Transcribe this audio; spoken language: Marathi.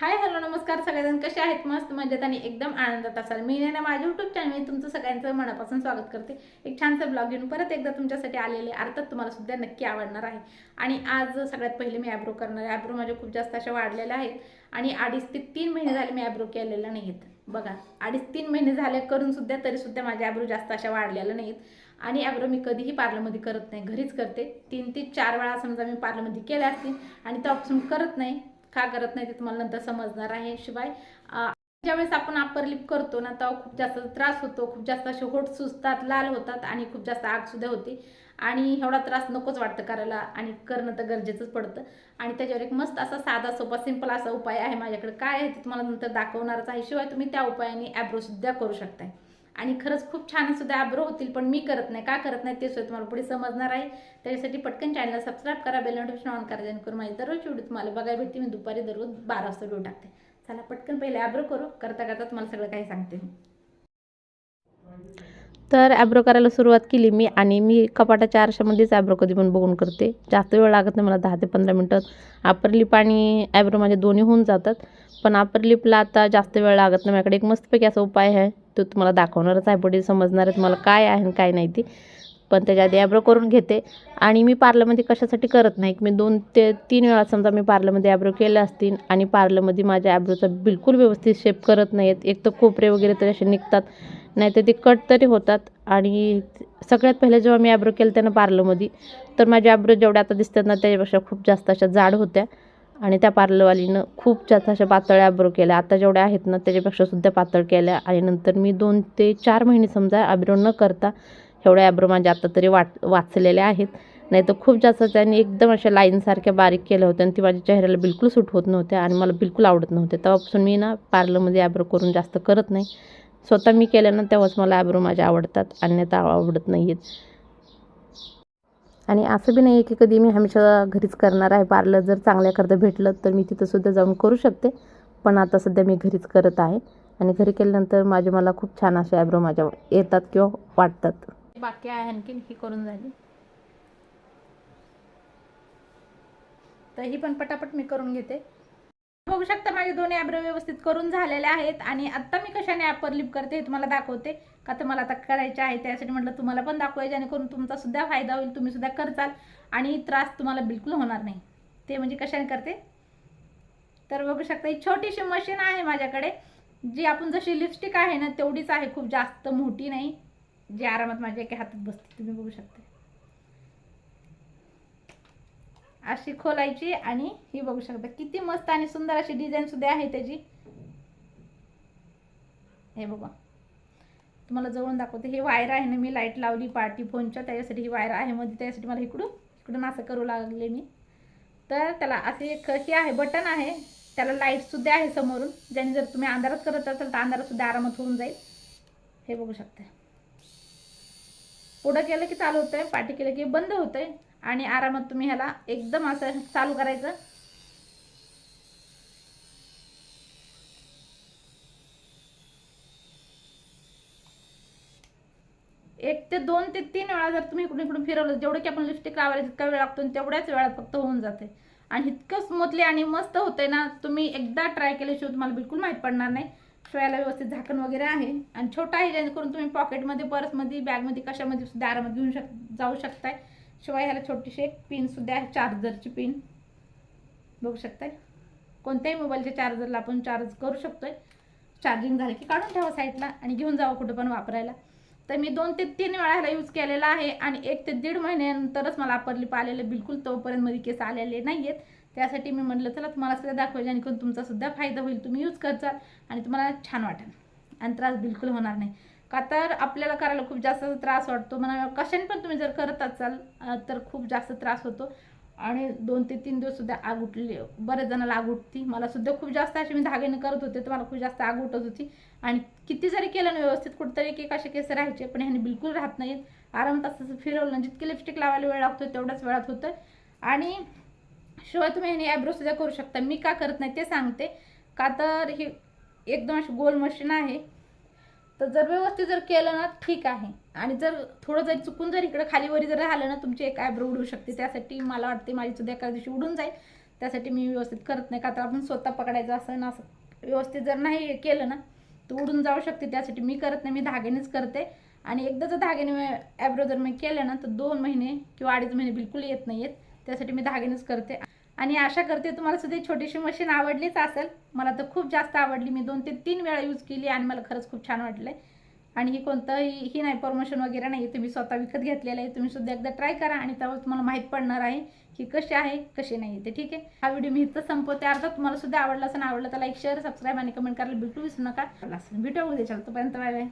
हाय हॅलो नमस्कार सगळेजण. कसे आहेत? मस्त मजेत आणि एकदम आनंदात असाल. मी ना माझ्या युट्यूब चॅनल तुमचं सगळ्यांचं मनापासून स्वागत करते. एक छानसं ब्लॉग घेऊन परत एकदा तुमच्यासाठी आलेले अर्थात तुम्हाला सुद्धा नक्की आवडणार आहे. आणि आज सगळ्यात पहिले मी ॲब्रो करणार आहे. ॲब्रो माझे खूप जास्त अशा वाढलेल्या आहेत. आणि अडीच ते तीन महिने झाले मी ॲब्रो केलेलं नाहीत बघा अडीच तीन महिने झाले करून सुद्धा तरी सुद्धा माझे ॲब्रो जास्त अशा वाढलेल्या नाहीत. आणि ॲब्रो मी कधीही पार्लरमध्ये करत नाही. घरीच करते. तीन ते चार वेळा समजा मी पार्लरमध्ये केल्या असतील आणि तेव्हापासून करत नाही का करत नाही ते तुम्हाला नंतर समजणार आहे. शिवाय ज्या ज्यावेळेस आपण अप्पर लिप करतो ना तेव्हा खूप जास्त त्रास होतो खूप जास्त असे होठ सुजतात लाल होतात आणि खूप जास्त आग सुद्धा होते. आणि एवढा त्रास नकोच वाटतं करायला आणि करणं तर गरजेचंच पडतं. आणि त्याच्यावर एक मस्त असा साधा सोपा सिंपल असा उपाय आहे माझ्याकडे. काय आहे ते तुम्हाला नंतर दाखवणारच आहे. शिवाय तुम्ही त्या उपायाने ॲब्रो सुद्धा करू शकताय. आणि खरंच खूप छान सुद्धा ॲब्रो होतील पण मी करत नाही. का करत नाही ते सुद्धा तुम्हाला पुढे समजणार आहे. त्याच्यासाठी पटकन चॅनलला सबस्क्राईब करा बेल नोटिफिकेशन ऑन करा जेणेकरून माझी दररोज व्हिडिओ तुम्हाला बघायला भेटते. मी दुपारी दररोज बारा वाजता व्हिडिओ टाकते. चला पटकन पहिले ॲब्रो करू. करता करता तुम्हाला सगळं काही सांगते मी. तर ॲब्रो करायला सुरुवात केली मी आणि मी कपाटाच्या आरशामध्येच ॲब्रो कधी पण बघून करते. जास्त वेळ लागत नाही मला दहा ते पंधरा मिनटं. अप्पर लिप आणि ॲब्रो माझे दोन्ही होऊन जातात. पण अप्पर लिपला आता जास्त वेळ लागत नाही. माझ्याकडे एक मस्तपैकी असा उपाय आहे. तो तुम्हाला दाखवणारच आहे. पुढे समजणार आहे तुम्हाला काय आहे आणि काय नाही ती. पण त्याच्या आधी ॲब्रो करून घेते. आणि मी पार्लरमध्ये कशासाठी करत नाही. मी दोन ते तीन वेळा समजा मी पार्लरमध्ये ॲब्रो केल्या असतील आणि पार्लरमध्ये माझ्या ॲब्रोचा बिलकुल व्यवस्थित शेप करत नाही आहेत एक तर कोपरे वगैरे तरी असे निघतात. नाही तर ते कट तरी होतात. आणि सगळ्यात पहिले जेव्हा मी ॲब्रो केलं त्यानं पार्लरमध्ये तर माझ्या ॲब्रो जेवढ्या आता दिसतात ना त्याच्यापेक्षा खूप जास्त अशा जाड होत्या. आणि त्या पार्लरवालीनं खूप जास्त अशा पातळ ॲब्रो केल्या. आता जेवढ्या आहेत ना त्याच्यापेक्षा सुद्धा पातळ केल्या. आणि नंतर मी दोन ते चार महिने समजा ॲब्रो न करता एवढ्या ॲब्रो माझ्या आता तरी वाट वाचलेल्या आहेत. नाही तर खूप जास्त त्यांनी एकदम अशा लाईनसारख्या बारीक केल्या होत्या आणि ती माझ्या चेहऱ्याला बिलकुल सूट होत नव्हत्या आणि मला बिलकुल आवडत नव्हते तेव्हापासून मी ना पार्लरमध्ये ॲब्रो करून जास्त करत नाही. स्वतः मी केल्यानं तेव्हाच मला ॲब्रो माझ्या आवडतात अन्यथा आवडत नाही आहेत आणि असं बी नाही आहे की कधी मी हमेशा घरीच करणार आहे. पार्लर जर चांगल्याकरता भेटलं तर मी तिथं सुद्धा जाऊन करू शकते. पण आता सध्या मी घरीच करत आहे. आणि घरी केल्यानंतर माझे मला खूप छान असे ॲब्रो माझ्या येतात किंवा वाटतात. बाकी आहे आणखीन? ही करून झाली. तर ही पण पटापट मी करून घेते. बघू शकता माझे दोन्ही ॲब्रो व्यवस्थित करून झालेले आहेत आणि आत्ता मी कशाने ॲपवर लिप करते हे तुम्हाला दाखवते. का तर मला आता करायचे आहे त्यासाठी म्हटलं तुम्हाला पण दाखवायचे जेणेकरून तुमचा सुद्धा फायदा होईल तुम्ही सुद्धा करचाल आणि त्रास तुम्हाला बिलकुल होणार नाही. ते म्हणजे कशाने करते? तर बघू शकता ही छोटीशी मशीन आहे माझ्याकडे जी आपण जशी लिपस्टिक आहे ना तेवढीच आहे खूप जास्त मोठी नाही. जी आरामात माझ्या एका हातात बसते तुम्ही बघू शकता. अशी खोलायची आणि ही बघू शकता. किती मस्त आणि सुंदर अशी डिझाईन सुद्धा आहे त्याची. हे बघा. तुम्हाला जवळून दाखवते. ही वायर आहे ना मी लाइट लावली पार्टी फोनच्या त्याच्यासाठी ही वायर आहे मध्ये. त्याच्यासाठी मला इकडून इकडून असं करू लागले मी. तर त्याला असे एक हे आहे बटन आहे. त्याला लाईटसुद्धा आहे समोरून. ज्याने जर तुम्ही अंधारात करत असाल तर अंधारातसुद्धा आरामात होऊन जाईल. हे बघू शकता. पुढं केलं की चालू होतं आहे पाठी केलं की बंद होतं आहे आणि आरामात तुम्ही ह्याला एकदम असं चालू करायचं. एक ते दोन ते तीन वेळा जर तुम्ही इकडून इकडून फिरवलं जेवढं की आपण लिपस्टिक लावायला जितका वेळ लागतो तेवढ्याच वेळात फक्त होऊन जाते. आणि इतकं स्मूथली आणि मस्त होतंय ना तुम्ही एकदा ट्राय केल्याशिवाय तुम्हाला बिलकुल माहीत पडणार नाही. शिवायला व्यवस्थित झाकण वगैरे आहे. आणि छोटा आहे जेणेकरून तुम्ही पॉकेटमध्ये पर्समध्ये बॅगमध्ये कशामध्ये सुद्धा आरामात घेऊन शक जाऊ शकताय. शिवाय ह्याला छोटीशी एक पिनसुद्धा आहे चार्जरची पिन बघू शकताय? कोणत्याही मोबाईलच्या चार्जरला आपण चार्ज करू शकतोय. चार्जिंग झालं की काढून ठेवा साईडला आणि घेऊन जावं कुठं पण वापरायला. तर मी दोन ते तीन वेळा ह्याला यूज केलेला आहे आणि एक ते दीड महिन्यानंतरच मला वापरली पाहिलेलं बिलकुल तोपर्यंत मध्ये केस आलेले नाही आहेत त्यासाठी मी म्हटलं चला तुम्हाला सुद्धा दाखवा जेणेकरून तुमचा सुद्धा फायदा होईल. तुम्ही यूज करचाल आणि तुम्हाला छान वाटेल. आणि त्रास बिलकुल होणार नाही. का तर आपल्याला करायला खूप जास्त त्रास वाटतो. म्हणा कशाने पण तुम्ही जर करत असाल तर खूप जास्त त्रास होतो. आणि दोन ते तीन दिवस सुद्धा आग उठली बरेच जणांना आग उठती. मला सुद्धा खूप जास्त अशी मी धाग्याने करत होते तर मला खूप जास्त आग उठत होती. आणि किती जरी केलं ना व्यवस्थित कुठेतरी एक एक असे केस राहायचे पण ह्याने बिलकुल राहत नाहीत. आरामात असं फिरवलं. जितके लिपस्टिक लावायला वेळ लागतो तेवढ्याच वेळात होतं. आणि शिवाय तुम्ही ह्याने ॲब्रो सुद्धा करू शकता. मी का करत नाही ते सांगते. का तर ही एकदम अशी गोल मशीन आहे. तर जर व्यवस्थित जर केलं ना ठीक आहे. आणि जर थोडं जरी चुकून जर खाली खालीवरी जर राहिलं ना तुमची एक ॲब्रो उडू शकते. त्यासाठी मला वाटते माझी सुद्धा एका दिवशी उडून जाईल. त्यासाठी मी व्यवस्थित करत नाही. का तर आपण स्वतः पकडायचं असं ना असं. व्यवस्थित जर नाही केलं ना तर उडून जाऊ शकते. त्यासाठी मी करत नाही. मी धाग्यानेच करते. आणि एकदा जर धाग्याने ॲब्रो जर मी केलं ना तर दोन महिने किंवा अडीच महिने बिलकुल येत नाही आहेत त्यासाठी मी धाग्यानेच करते. आणि आशा करते तुम्हाला सुद्धा छोटीशी मशीन आवडलीच असेल. मला तर खूप जास्त आवडली. मी दोन ते तीन वेळा यूज केली आणि मला खरंच खूप छान वाटलं आणि ही कोणतंही ही नाही प्रमोशन वगैरे नाही. तुम्ही स्वतः विकत घेतलेलं आहे. तुम्ही सुद्धा एकदा ट्राय करा आणि त्यावर तुम्हाला माहीत पडणार आहे की कशी आहे कशी नाही ते. ठीक आहे? हा व्हिडिओ मी इथं संपवते. अर्थात तुम्हाला सुद्धा आवडला असं आवडलं तर लाईक शेअर सबस्क्राईब आणि कमेंट करायला बिलकुल विसरू नका. आवडला असेल. भेटू उद्या तोपर्यंत बाय बाय